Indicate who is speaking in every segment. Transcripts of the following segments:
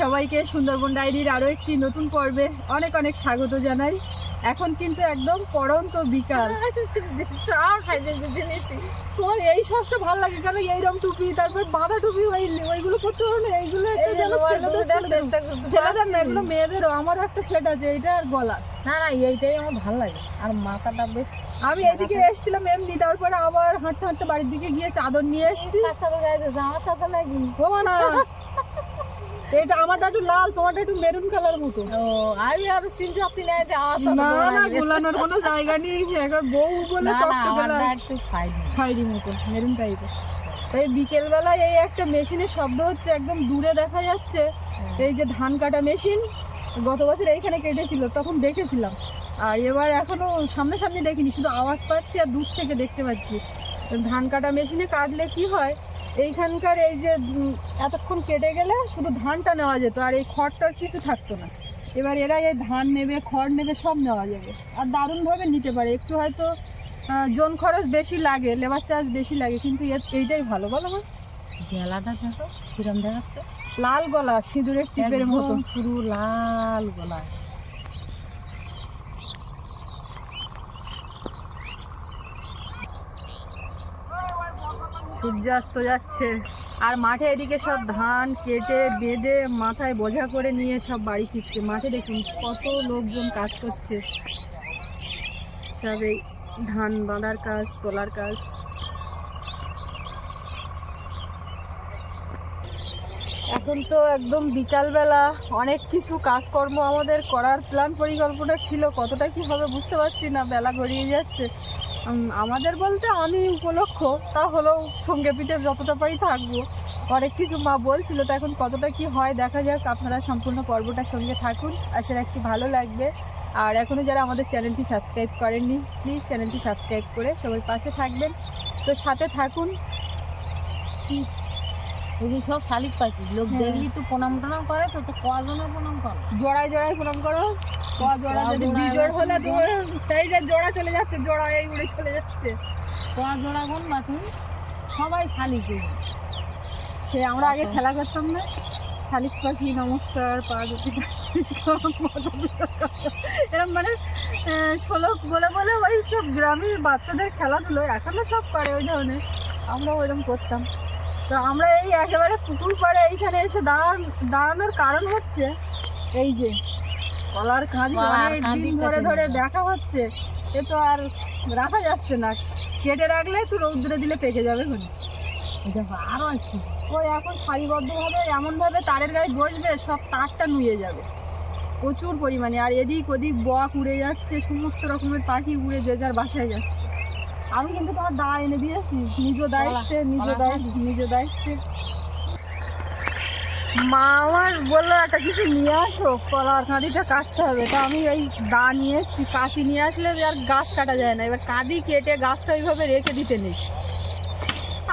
Speaker 1: সবাইকে সুন্দরবন ডায়েরির আরও একটি নতুন পর্বে অনেক অনেক স্বাগত জানাই। এখন কিন্তু একদম পড়ন্ত বিকাল। তোমার এই সসটা ভালো লাগে কারণ এইরকম টুপি তারপর বাঁধা টুপি ওই ওইগুলো করতে পারো না এইগুলো ছেলেদের না এগুলো মেয়েদেরও। আমারও একটা সেট আছে এইটা আর গলা।
Speaker 2: না না এইটাই আমার ভালো লাগে। আর মাথাটা বেশ
Speaker 1: আমি এইদিকে এসেছিলাম এমনি তারপরে আবার হাঁটতে হাঁটতে বাড়ির দিকে গিয়ে চাদর নিয়ে এসেছি।
Speaker 2: আমার সাথে লাগি
Speaker 1: ও না। এটা আমারটা একটু লাল তোমারটা একটু মেরুন কালার মতো।
Speaker 2: ও আমি আর চিন্তা আপনি নাই যে আমার
Speaker 1: না না। গোলানোর কোনো জায়গা নেই এখন বউ বলে
Speaker 2: না না
Speaker 1: টকটকে।
Speaker 2: একটু খাইনি
Speaker 1: মতো মেরুন টাইপের তাই বিকেলবেলায় এই একটা মেশিনের শব্দ হচ্ছে একদম দূরে দেখা যাচ্ছে। এই যে ধান কাটা মেশিন গত বছর এইখানে কেটেছিল তখন দেখেছিলাম। আর এবার এখনও সামনাসামনি দেখিনি শুধু আওয়াজ পাচ্ছি আর দূর থেকে দেখতে পাচ্ছি। ধান কাটা মেশিনে কাটলে কি হয়? এইখানকার এই যে এতক্ষণ কেটে গেলে শুধু ধানটা নেওয়া যেত আর এই খড়টার কিছু থাকতো না। এবার এরা এই ধান নেবে খড় নেবে সব নেওয়া যাবে। আর দারুণভাবে নিতে পারে। একটু হয়তো জন খরচ বেশি লাগে লেবার চার্জ বেশি লাগে কিন্তু এইটাই ভালো বলো মা।
Speaker 2: গেলাটা দেখো কিরম দেখাচ্ছে।
Speaker 1: লাল গলা সিঁদুরের টিপের মতো।
Speaker 2: পুরো লাল গলা।
Speaker 1: সূর্যাস্ত যাচ্ছে। আর মাঠে এদিকে সব ধান কেটে, বেঁধে, মাথায় বোঝা করে নিয়ে সব বাড়ি ফিরছে। মাঠে দেখুন কত লোকজন কাজ করছে। সব এই ধান বাঁধার কাজ, তোলার কাজ। এখন তো একদম বিকালবেলা। অনেক কিছু কাজকর্ম আমাদের করার প্ল্যান পরিকল্পনা ছিল। কতটা কি হবে বুঝতে পারছি না। বেলা গড়িয়ে যাচ্ছে। আমাদের বলতে আমি উপলক্ষ তা হলেও সঙ্গে পিঠে যতটা পারি থাকব। অনেক কিছু মা বলছিল তো এখন কতটা কি হয় দেখা যাক আপনারা সম্পূর্ণ পর্বটার সঙ্গে থাকুন। আশা রাখছি ভালো লাগবে। আর এখনও যারা আমাদের চ্যানেলটি সাবস্ক্রাইব করেননি প্লিজ চ্যানেলটি সাবস্ক্রাইব করে সবাই পাশে থাকবেন। তো সাথে থাকুন।
Speaker 2: এগুলি সব শালিক পাখি লোক
Speaker 1: হ্যাঁ।
Speaker 2: দেখলি তো প্রণাম টনাম করে তো তো কজনের প্রণাম করো?
Speaker 1: জোড়ায় জোড়ায় প্রণাম করো। জোড়া যদি বিজোড় হলে
Speaker 2: এরকম
Speaker 1: এই যে জোড়া চলে যাচ্ছে জোড়া এই উড়ে চলে যাচ্ছে।
Speaker 2: কোয়া জোড়া গুণ বা তুমি সবাই শালিক
Speaker 1: সে আমরা আগে খেলা করতাম না। শালিক পাখি নমস্কার পা দুটি এরকম মানে শোলক বলে বলে ওই সব গ্রামের বাচ্চাদের খেলাধুলো এখনও সব করে ওই ধরনের। আমরা ওইরকম করতাম। তো আমরা এই একেবারে পুকুর পাড়ে এইখানে এসে দাঁড়ান দাঁড়ানোর কারণ হচ্ছে এই যে কলার কাঁদি অনেক দিন ধরে ধরে দেখা হচ্ছে এ তো আর রাখা যাচ্ছে না। কেটে রাখলে একটু রৌদ্রে দিলে পেকে যাবে ঘরে
Speaker 2: দেখো আরও একটু
Speaker 1: ওই এখন সারিবদ্ধভাবে এমনভাবে তারের গায়ে বসবে সব তারটা নুয়ে যাবে। প্রচুর পরিমাণে আর এদিক ওদিক বক উড়ে যাচ্ছে সমস্ত রকমের পাখি উড়ে যে যার বাসায় যাচ্ছে। আমি কিন্তু তোমার দা এনে দিয়েছি নিজ দায়িত্বে নিজ দায়িত্বে নিজ দায়িত্বে। মা আমার বলল একটা কিছু নিয়ে আসো কলার কাঁদিটা কাটতে হবে। তা আমি ওই দা নিয়ে এসছি কাঁচি নিয়ে আসলে আর গাছ কাটা যায় না। এবার কাঁদি কেটে গাছটা ওইভাবে রেখে দিতে নেই।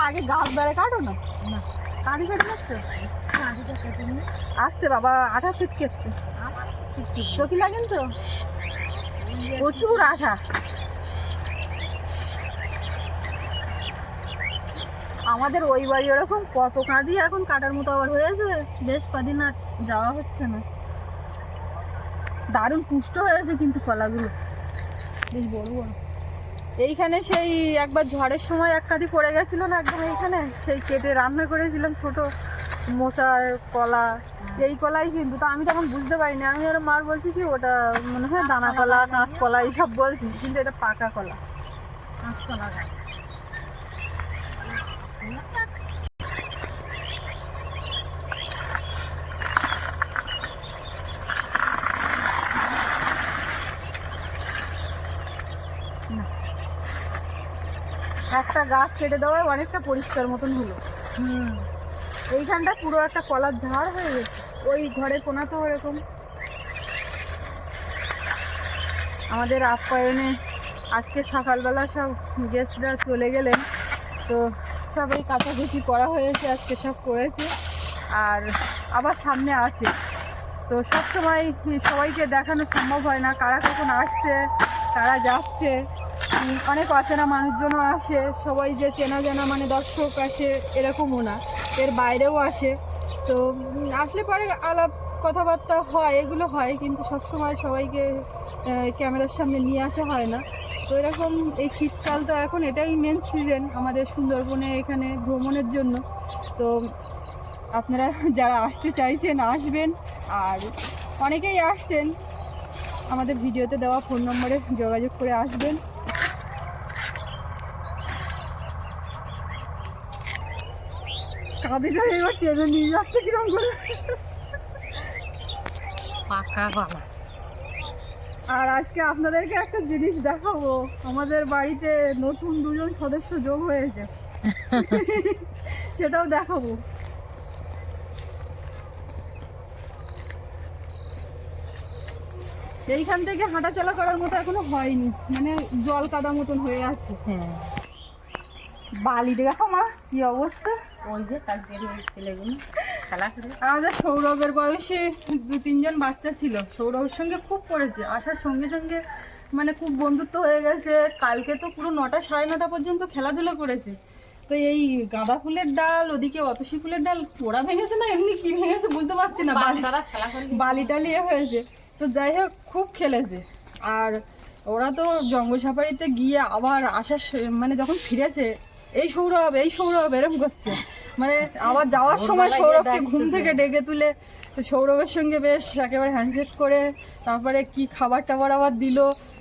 Speaker 1: আগে গাছ বেড়ে কাটো না? কাঁদি কেটে নিচ্ছো আসতে বাবা আঠা ছিটকেচ্ছে সখী লাগেন তো? প্রচুর আঠা। আমাদের ওই বাড়ি ওরকম কত কাঁদি এখন কাটার মতো আবার হয়েছে। বেশ কদিন আর যাওয়া হচ্ছে না। দারুণ পুষ্ট হয়েছে কিন্তু কলাগুলো। বেশ বড় এইখানে সেই একবার ঝড়ের সময় এক কাঁদি পড়ে গেছিল না একদম এইখানে, সেই কেটে রান্না করেছিলাম ছোট মোচার কলা। এই কলাই কিন্তু, তা আমি তখন বুঝতে পারিনি। আমি আর মার বলছি কি, ওটা মনে হয় দানা কলা কাঁচ কলা এইসব বলছি, কিন্তু এটা পাকা কলা।
Speaker 2: কাঁচকলা গাছ।
Speaker 1: একটা গাছ কেটে দেওয়ায় অনেকটা পরিষ্কার মতন হলো।
Speaker 2: হুম।
Speaker 1: এইখানটা পুরো একটা কলার ঝাড় হয়ে গেছে। ওই ঘরে কোনা তো ওরকম। আমাদের আপ্যায়নে আজকে সকালবেলা সব গেস্টরা চলে গেলেন। তো সব এই কাছাকাছি করা হয়েছে আজকে সব করেছে। আর আবার সামনে আছে। তো সব সময় সবাইকে দেখানো সম্ভব হয় না কারা কখন আসছে কারা যাচ্ছে। অনেক অচেনা মানুষজনও আসে, সবাই যে চেনা জানা মানে দর্শক আসে এরকমও না, এর বাইরেও আসে। তো আসলে পরে আলাপ কথাবার্তা হয়, এগুলো হয়, কিন্তু সবসময় সবাইকে ক্যামেরার সামনে নিয়ে আসা হয় না। তো এরকম এই শীতকাল তো এখন এটাই মেন সিজন আমাদের সুন্দরবনে এখানে ভ্রমণের জন্য। তো আপনারা যারা আসতে চাইছেন, আসবেন, আর অনেকেই আসছেন, আমাদের ভিডিওতে দেওয়া ফোন নম্বরে যোগাযোগ করে আসবেন। কাঁদিটা এবার টেনে নিয়ে যাচ্ছে কিরম করে
Speaker 2: পাকা
Speaker 1: আর আজকে আপনাদেরকে একটা জিনিস দেখাবো। আমাদের বাড়িতে নতুন দুজন সদস্য যোগ হয়েছে। সেটাও দেখাবো। এইখান থেকে হাঁটাচলা করার মতো এখনও হয়নি। মানে জল কাদা মতন হয়ে আছে।
Speaker 2: হ্যাঁ।
Speaker 1: বালি দেখো মা কি অবস্থা?
Speaker 2: ওই যে তার ছেলেগুলো খেলা করে
Speaker 1: আমাদের সৌরভের বয়সে দু তিনজন বাচ্চা ছিল। সৌরভের সঙ্গে খুব পড়েছে। আসার সঙ্গে সঙ্গে মানে খুব বন্ধুত্ব হয়ে গেছে। কালকে তো পুরো নটা সাড়ে নটা পর্যন্ত খেলাধুলা করেছে। তো এই গাঁদা ফুলের ডাল ওদিকে অতসী ফুলের ডাল পোড়া ভেঙেছে না এমনি? কি ভেঙেছে বুঝতে পারছি না। বালি টালি এ হয়েছে। তো যাই হোক খুব খেলেছে। আর ওরা তো জঙ্গল সাফারিতে গিয়ে আবার আসার মানে যখন ফিরেছে এই সৌরভ এই সৌরভ এরম করছে। মানে আবার যাওয়ার সময় সৌরভকে ঘুম থেকে ডেকে তুলে তো সৌরভের সঙ্গে বেশ একেবারে হ্যান্ডশেক করে তারপরে কি খাবার টাবার আবার দিল।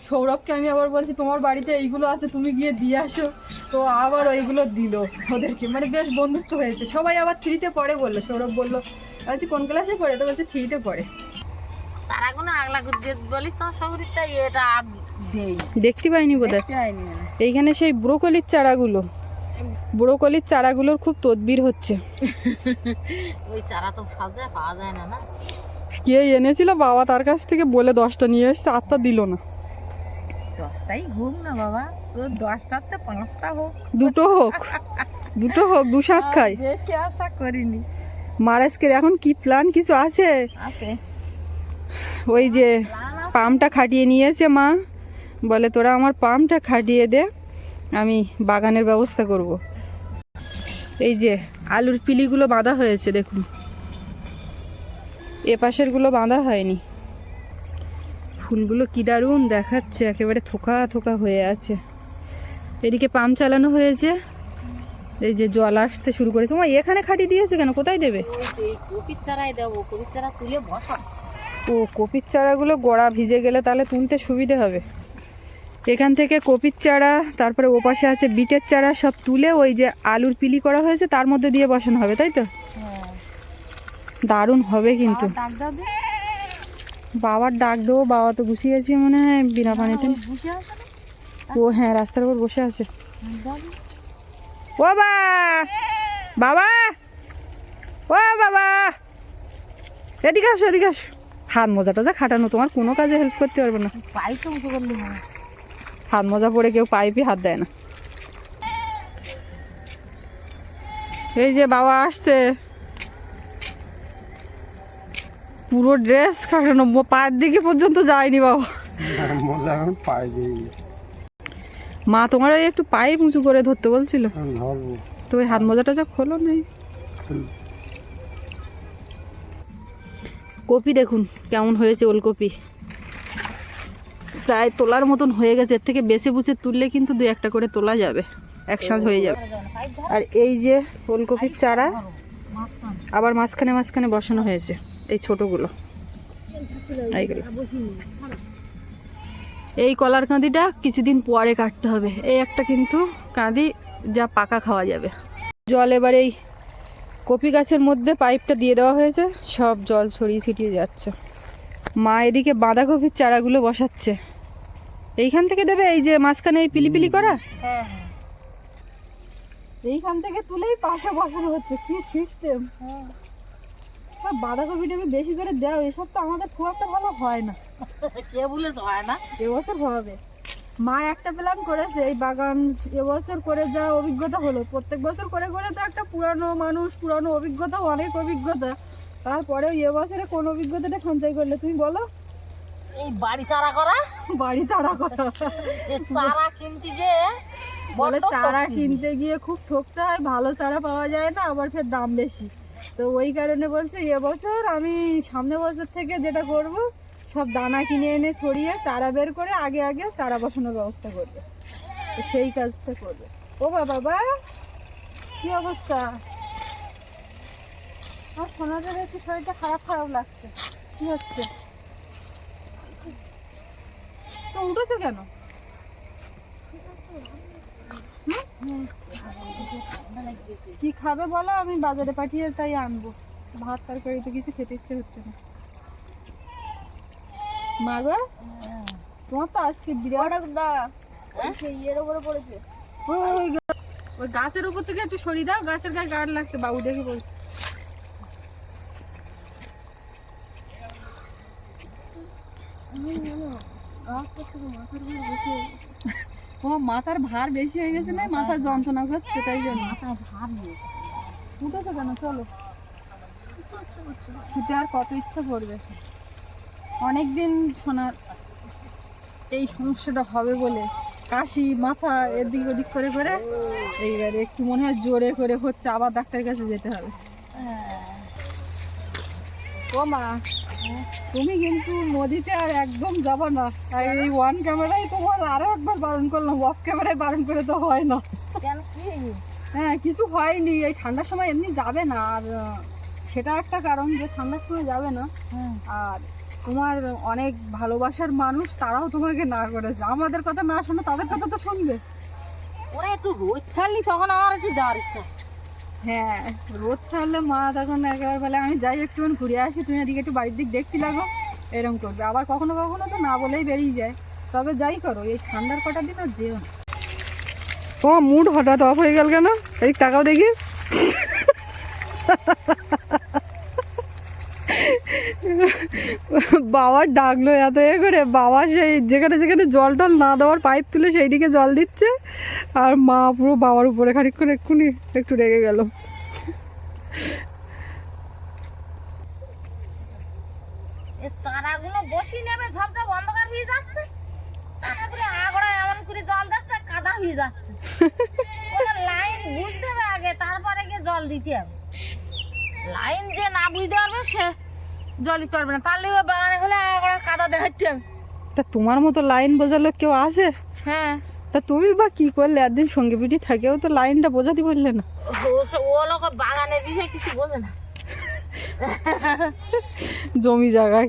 Speaker 1: সৌরভকে আমি আবার বলছি তোমার বাড়িতে এইগুলো আছে তুমি গিয়ে দিয়ে আসো। তো আবার ওইগুলো দিল ওদেরকে। মানে বেশ বন্ধুত্ব হয়েছে। সবাই আবার থ্রিতে পড়ে বলল। সৌরভ বলল বলছি কোন ক্লাসে পড়ে? তো বলছে থ্রিতে পড়ে।
Speaker 2: সারাগুলো আগলা গুদ্দে বলিস তোমার শরীরটা এটা
Speaker 1: দেখতে পাইনি বোধ
Speaker 2: মানে।
Speaker 1: এইখানে সেই ব্রোকলির চারাগুলো। ব্রোকলির চারাগুলোর খুব তদবির হচ্ছে।
Speaker 2: ওই চারা তো সাজে পাওয়া যায় না না?
Speaker 1: কে এনেছিল বাবা তার কাছ থেকে বলে দশটা নিয়ে এসছে আটটা দিল না।
Speaker 2: দশটাই হোক না বাবা তোর দশটাতে পাঁচটা হোক।
Speaker 1: দুটো হোক দুটো হোক দু শ্বাস খাই।
Speaker 2: বেশি আশা করিনি।
Speaker 1: মারাজকের এখন কি প্ল্যান কিছু আছে?
Speaker 2: আছে।
Speaker 1: ওই যে পামটা খাটিয়ে নিয়েছে মা। বলে তোরা আমার পামটা খাটিয়ে দে। আমি বাগানের ব্যবস্থা করব। এই যে আলুর পিলিগুলো বাঁধা হয়েছে দেখুন। এ পাশেরগুলো বাঁধা হয়নি। ফুলগুলো কি দারুণ দেখাচ্ছে একেবারে থোকা থোকা হয়ে আছে। এদিকে পাম্প চালানো হয়েছে এই যে জল আসতে শুরু করেছে। মা এখানে খাটিয়ে দিয়েছে কেন? কোথায় দেবে?
Speaker 2: এই কপির চারাই দেবো কপির চারা তুলে বসা
Speaker 1: ও কপির চারাগুলো গোড়া ভিজে গেলে তাহলে তুলতে সুবিধে হবে। এখান থেকে কপির চারা তারপরে ওপাশে আছে বিটের চারা সব তুলে ওই যে আলুর পিলি করা হয়েছে তার মধ্যে দিয়ে বসানো হবে তাই তো?
Speaker 2: হ্যাঁ।
Speaker 1: দারুণ হবে কিন্তু। বাবার ডাক দেবো বাবা তো গুছিয়েছি মনে হয় বিনা পানিতে।
Speaker 2: ওই বসে আছে না
Speaker 1: ও হ্যাঁ রাস্তার উপর বসে আছে। ও বা বাবা ও বাবা। এদিকে আসো এদিকে আসো। হাত মোজাটা যা খাটানো তোমার কোনো কাজে হেল্প করতে পারবে না।
Speaker 2: পাই তো
Speaker 1: হাত মোজা পরে কেউ পাইপে হাত দেয় না। এই যে বাবা আসছে। পুরো ড্রেস কাটানো মো- পায়ের দিকে পর্যন্ত যায়নি বাবা। মা তোমার ওই একটু পাইপ উঁচু করে ধরতে বলছিল? তো ওই হাত মোজাটা যা খোলো নেই। কপি দেখুন কেমন হয়েছে ওলকপি? প্রায় তোলার মতন হয়ে গেছে। এর থেকে বেশি বুঝে তুললে কিন্তু দু একটা করে তোলা যাবে। এক সাঁঝ হয়ে যাবে। আর এই যে ফুলকপির চারা, আবার মাঝখানে মাঝখানে বসানো হয়েছে এই ছোটগুলো। এই কলার কাঁদিটা কিছুদিন পরে কাটতে হবে। এই একটা কিন্তু কাঁদি যা পাকা খাওয়া যাবে। জল এবার এই কপি গাছের মধ্যে পাইপটা দিয়ে দেওয়া হয়েছে। সব জল ছড়িয়ে ছিটিয়ে যাচ্ছে। মা এদিকে বাঁধাকপির চারাগুলো বসাচ্ছে। এইখান থেকে দেবে এই যে মাঝখানে এই পিলিপিলি করা?
Speaker 2: হ্যাঁ হ্যাঁ।
Speaker 1: এইখান থেকে তুলেই পাশে বসানো হচ্ছে কি সিস্টেম বাঁধাকপি বাঁধাকপিটা বেশি করে দাও এসব তো আমাদের খুব একটা ভালো হয় না।
Speaker 2: কে বলেছে হয় না?
Speaker 1: এবছর হবে। মা একটা প্ল্যান করেছে এই বাগান এবছর করে যা অভিজ্ঞতা হলো প্রত্যেক বছর করে করে তো একটা পুরানো মানুষ পুরানো অভিজ্ঞতা অনেক অভিজ্ঞতা। তারপরেও এবছরে কোন অভিজ্ঞতাটা সঞ্চয় করলে তুমি বলো?
Speaker 2: এই বাড়ি চারা করা?
Speaker 1: বাড়ি চারা করা।
Speaker 2: চারা কিনতে গিয়ে
Speaker 1: বলে চারা কিনতে গিয়ে খুব ঠকতে হয় ভালো চারা পাওয়া যায় না আবার ফের দাম বেশি। তো ওই কারণে বলছে এবছর আমি সামনে বছর থেকে যেটা করব সব দানা কিনে এনে ছড়িয়ে চারা বের করে আগে আগে চারা বসানোর ব্যবস্থা করবে। তো সেই কাজটা করবে। ও বাবা বা কি অবস্থা? আমার সোনাদের একটু শরীরটা খারাপ খারাপ লাগছে। কি হচ্ছে? তো উঠেছো কেন? কি খাবে বলো? আমি বাজারে পাঠিয়ে তাই আনব। ভাত তরকারি তো কিছু খেতে ইচ্ছে হচ্ছে না। মা গো? তোমার তো আজকে বিরাট ইয়ের উপরে পড়েছে। ওই ওই গাছের উপর থেকে একটু সরিয়ে দাও গাছের গায়ে গাড় লাগছে। বাবু দেখে বলছে। ও মাথার ভার বেশি হয়ে গেছে না? মাথার যন্ত্রণা করছে তাই জন্য। মাথার ভার উঠেছো কেন? চলো। শুতে আর কত ইচ্ছা করবে। অনেক দিন শোনার এই সমস্যাটা হবে বলে কাশি, মাথা, এদিক ওদিক করে করে এইবারে একটু মনে হয় জোরে করে হচ্ছে, আবার ডাক্তারের কাছে যেতে হবে। ও মা। তুমি কিন্তু নদীতে আর একদম যাব না। এই ওয়ান ক্যামেরায় তোমার আরও একবার বারণ করলাম অফ ক্যামেরায় বারণ করে তো হয় না। হ্যাঁ কিছু হয়নি। এই ঠান্ডার সময় এমনি যাবে না। আর সেটা একটা কারণ যে ঠান্ডার সময় যাবে না। আর তোমার অনেক ভালোবাসার মানুষ তারাও তোমাকে না করেছে আমাদের কথা না শোনো তাদের কথা তো শুনবে।
Speaker 2: ওরা একটু রোদ ছাড়লি তখন আমার একটু যাওয়ার ইচ্ছা।
Speaker 1: হ্যাঁ রোদ ছাড়লে মা তখন একেবারে বলে, আমি যাই একটু ঘুরে আসি, তুমি এদিকে একটু বাড়ির দিক দেখতে লাগো। এরকম করবে। আবার কখনো কখনো তো না বলেই বেরিয়ে যায়। তবে যাই করো, এই ঠান্ডার কটা দিন আর যেও না। ও মুড হঠাৎ অফ হয়ে গেল কেন? এই তাকাও দেখি। বাবার ডাকলো এত এ করে, বাবা সেই যেখানে যেখানে জল টল না দেওয়ার পাইপ তুলে সেই দিকে জল দিচ্ছে, আর মা পুরো বাবার উপরে খানিক্ষণ এক্ষুনি একটু রেগে গেল।
Speaker 2: নেবে অন্ধকার হয়ে যাচ্ছে। এমন করে জল কাদা হয়ে যাচ্ছে। লাইন হবে আগে, তারপরে গিয়ে জল দিতে হবে। লাইন যে না বুঝতে পারবে, সে জল দিতে পারবে না ওই বাগানে হলে আগড়া কাদা দেখাতে হবে।
Speaker 1: তা তোমার মতো লাইন বোঝালো কেউ আসে
Speaker 2: হ্যাঁ।
Speaker 1: তা তুমি বা কি করলে? একদিন সঙ্গে পিঠি থাকেও তো লাইনটা বোঝাতে বললে না।
Speaker 2: ও- ও লোক বাগানের বিষয়ে কিছু বোঝে না।
Speaker 1: জমি জায়গায়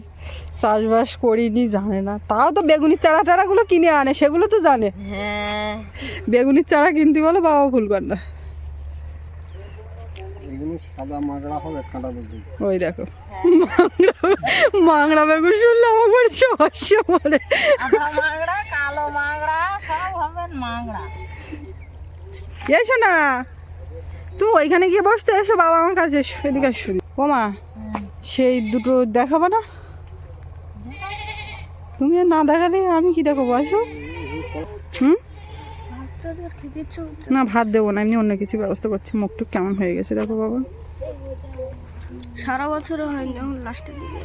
Speaker 1: চাষবাস করিনি জানে না। তাও তো বেগুনির চারা টারাগুলো কিনে আনে সেগুলো তো জানে।
Speaker 2: হ্যাঁ।
Speaker 1: বেগুনির চারা কিনতে বলো বাবা ভুল কর না।
Speaker 3: এগুলো সাদা মাগড়া হবে কাঁটা দুটো
Speaker 1: ওই দেখো। মাংড়া বেগুন শুনলে আমার বাড়ি সমস্যা পড়ে
Speaker 2: আধা মাংড়া কালো মাংড়া সব হবে মাংড়া
Speaker 1: এসো না। তুমি ওইখানে গিয়ে বসতে এসো বাবা আমার কাছে এসো এদিকে এসো ও মা সেই দুটো দেখাবো না? তুমি আর না দেখালে আমি কি দেখাবো আসো। হুম? না ভাত দেবো না এমনি অন্য কিছু ব্যবস্থা করছি মুখটুক কেমন হয়ে গেছে দেখো বাবা।
Speaker 4: সারা বছর হয়নি এখন লাস্টের দিকে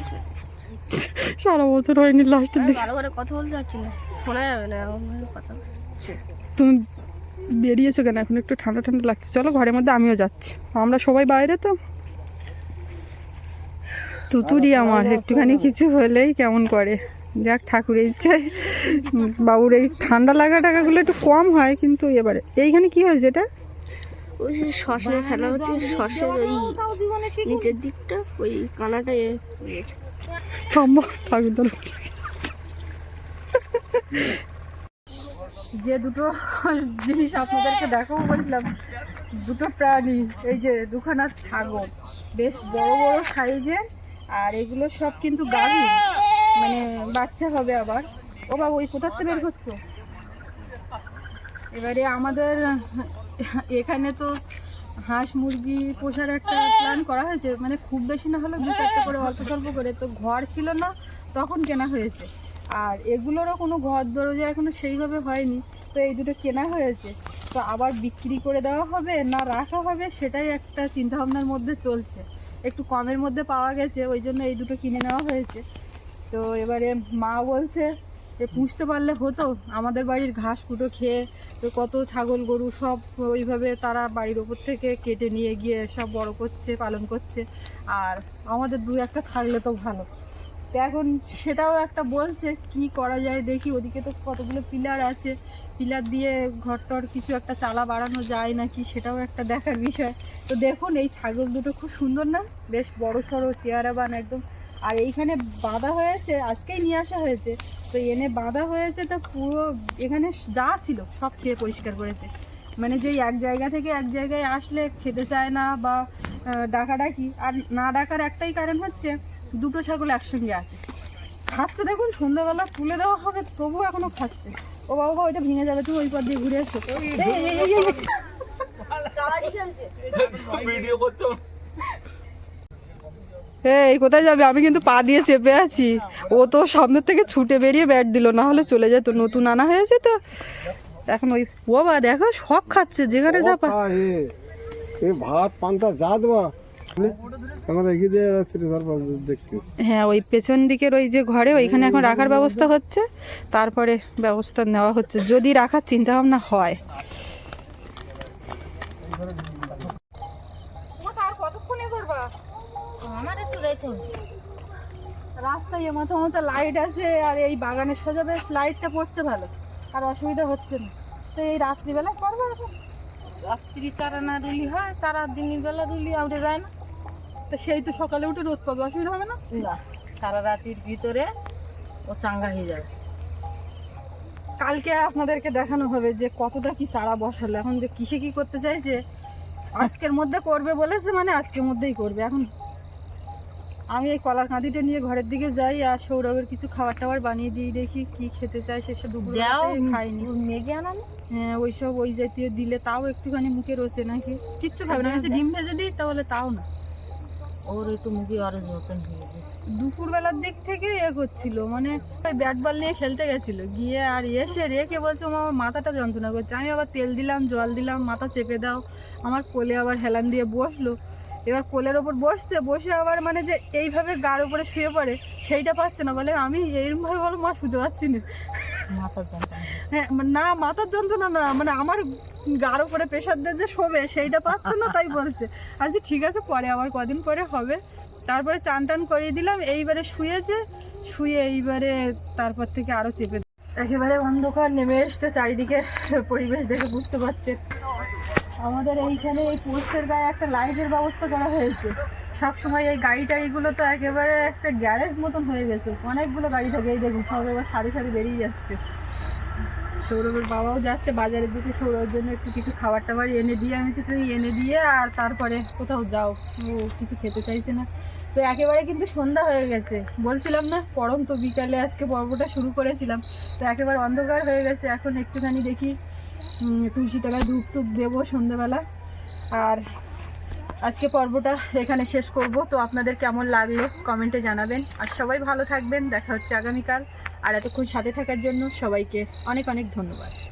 Speaker 1: সারা বছর হয়নি লাস্টের দিকে।
Speaker 4: ভালো করে কথা বলতে পারছি না শোনা যাবে না কথা
Speaker 1: তুমি বেরিয়েছো কেন? এখন একটু ঠান্ডা ঠান্ডা লাগছে। চলো ঘরের মধ্যে আমিও যাচ্ছি। আমরা সবাই বাইরে তো। তুতুরি আমার একটুখানি কিছু হলেই কেমন করে। যাক ঠাকুরের ইচ্ছায়। বাবুর এই ঠান্ডা লাগা টাকাগুলো একটু কম হয় কিন্তু এবারে। এইখানে কি হয়েছে এটা?
Speaker 4: ওই যে খেলা হচ্ছে ওই নিচের দিকটা ওই কানাটা
Speaker 1: ঠাকুর যে দুটো জিনিস আপনাদেরকে দেখাবো বলছিলাম দুটো প্রাণী এই যে দুখানা ছাগল। বেশ বড় বড় সাইজের আর এগুলো সব কিন্তু গাভী। মানে বাচ্চা হবে আবার। ও বাবা ওই কোথার থেকে বের করছ এবারে আমাদের, এখানে তো হাঁস মুরগি পোষার একটা প্ল্যান করা হয়েছে। মানে খুব বেশি না হলেও দু চারটে করে অল্প স্বল্প করে। তো ঘর ছিল না, তখন কেনা হয়েছে। আর এগুলোরও কোনো ঘর দরজা এখনও সেইভাবে হয়নি। তো এই দুটো কেনা হয়েছে। তো আবার বিক্রি করে দেওয়া হবে না রাখা হবে, সেটাই একটা চিন্তাভাবনার মধ্যে চলছে। একটু কমের মধ্যে পাওয়া গেছে, ওই জন্য এই দুটো কিনে নেওয়া হয়েছে। তো এবারে মা বলছে যে পুষতে পারলে হতো, আমাদের বাড়ির ঘাস কুটো খেয়ে তো কত ছাগল গরু সব ওইভাবে তারা বাড়ির ওপর থেকে কেটে নিয়ে গিয়ে সব বড় করছে, পালন করছে। আর আমাদের দু একটা থাকলে তো ভালো। তো এখন সেটাও একটা বলছে, কি করা যায় দেখি, ওদিকে তো কতগুলো পিলার আছে। পিলার দিয়ে ঘর টর কিছু একটা চালা বাড়ানো যায় নাকি সেটাও একটা দেখার বিষয়। তো দেখুন, এই ছাগল দুটো খুব সুন্দর না? বেশ বড় সড়ো চেয়ারাবান একদম। আর এইখানে বাঁধা হয়েছে আজকেই নিয়ে আসা হয়েছে তো এনে বাঁধা হয়েছে তো পুরো এখানে যা ছিল সব খেয়ে পরিষ্কার করেছে মানে যেই এক জায়গা থেকে এক জায়গায় আসলে খেতে চায় না বা ডাকাডাকি আর না ডাকার একটাই কারণ হচ্ছে দুটো ছাগল একসঙ্গে আছে খাচ্ছে দেখুন সন্ধ্যাবেলা তুলে দেওয়া হবে তবুও এখনও খাচ্ছে ও বাবা ওইটা ভেঙে যাবে তুমি ওই পর দিয়ে ঘুরে এসো এই, এই, কোথায় যাবে? আমি কিন্তু পা দিয়ে চেপে আছি। ও তো সামনের থেকে ছুটে বেরিয়ে ব্যাট দিল না হলে চলে যেত। নতুন আনা হয়েছে তো। এখন ওই ও বা দেখো সব খাচ্ছে যেখানে যা পা-
Speaker 3: বাবা, ভাত পান্তা যা দেওয়া
Speaker 1: হ্যাঁ ওই পেছন দিকের ওই যে ঘরে ওইখানে এখন রাখার ব্যবস্থা হচ্ছে। তারপরে ব্যবস্থা নেওয়া হচ্ছে। যদি রাখার চিন্তা ভাবনা হয় কতক্ষণে করবা
Speaker 2: আমার একটু রেখে
Speaker 1: রাস্তায় এ মাথা মাথা লাইট আছে আর এই বাগানের সোজা বেশ লাইটটা পড়ছে ভালো আর অসুবিধা হচ্ছে না। তো এই রাত্রিবেলা করব এখন।
Speaker 2: রাত্রি চারা না রুলি হয় সারা দিনের বেলা রুলি আউটে যায় না।
Speaker 1: তো সেই তো সকালে উঠে রোদ পাবে অসুবিধা হবে না?
Speaker 2: না। সারা রাতির ভিতরে ও চাঙ্গা হয়ে যাবে।
Speaker 1: কালকে আপনাদেরকে দেখানো হবে যে কতটা কি চারা বসালো। এখন যে কিসে কি করতে চাইছে আজকের মধ্যে করবে বলেছে মানে আজকের মধ্যেই করবে। এখন আমি এই কলার কাঁদিটা নিয়ে ঘরের দিকে যাই আর সৌরভের কিছু খাবার টাবার বানিয়ে দিই দেখি কি খেতে চায়। সে সব খাইনি।
Speaker 2: মেঘে আনানি
Speaker 1: হ্যাঁ ওইসব ওই জাতীয় দিলে তাও একটুখানি মুখে রয়েছে নাকি? কিচ্ছু খাবে না। ডিম ভেজে দিই তাহলে তাও না।
Speaker 2: ওর একটু মুখে অরেঞ্জ মতন হয়ে গেছে।
Speaker 1: দুপুরবেলার দিক থেকে এ করছিল মানে ওই ব্যাট বল নিয়ে খেলতে গেছিল। গিয়ে আর এসে রেখে বলছে "মা, আমার মাথাটা যন্ত্রণা করছে। আমি আবার তেল দিলাম জল দিলাম মাথা চেপে দাও। আমার কোলে আবার হেলান দিয়ে বসল। এবার কোলের ওপর বসছে বসে আবার মানে যে এইভাবে গার উপরে শুয়ে পড়ে সেইটা পাচ্ছে না। বলে আমি এইরকমভাবে বলো মা শুতে পারছি না।
Speaker 2: মাথার যন্ত্রণা।
Speaker 1: হ্যাঁ না মাথার যন্ত্রণা না মানে আমার গার উপরে প্রেশার দিয়ে যে শোবে সেইটা পাচ্ছে না তাই বলছে। আচ্ছা ঠিক আছে পরে আবার কদিন পরে হবে। তারপরে চান টান করিয়ে দিলাম এইবারে শুয়েছে শুয়ে এইবারে তারপর থেকে আরও চেপে। একেবারে অন্ধকার নেমে এসছে চারিদিকে পরিবেশ দেখে বুঝতে পারছে আমাদের এইখানে এই পোস্টের গায়ে একটা লাইটের ব্যবস্থা করা হয়েছে। সব সময় এই গাড়ি টাড়িগুলো তো একেবারে একটা গ্যারেজ মতন হয়ে গেছে। অনেকগুলো গাড়ি থাকে, এই দেখুন, সব এবার সারি সারি বেরিয়ে যাচ্ছে। সৌরভের বাবাও যাচ্ছে বাজারের দিকে, সৌরভের জন্য একটু কিছু খাবার টাবার এনে দিয়ে, আমি তুই এনে দিয়ে আর তারপরে কোথাও যাও। ও কিছু খেতে চাইছে না। তো একেবারে কিন্তু সন্ধ্যা হয়ে গেছে। বলছিলাম না পরম তো বিকালে আজকে পর্বটা শুরু করেছিলাম। তো একেবারে অন্ধকার হয়ে গেছে। এখন একটুখানি দেখি তুলসী তলায় ধূপ টুপ দেবো সন্ধ্যেবেলা। আর আজকে পর্বটা এখানে শেষ করব। তো আপনাদের কেমন লাগল কমেন্টে জানাবেন। আর সবাই ভালো থাকবেন। দেখা হচ্ছে আগামীকাল। আর এতক্ষণ সাথে থাকার জন্য সবাইকে অনেক অনেক ধন্যবাদ।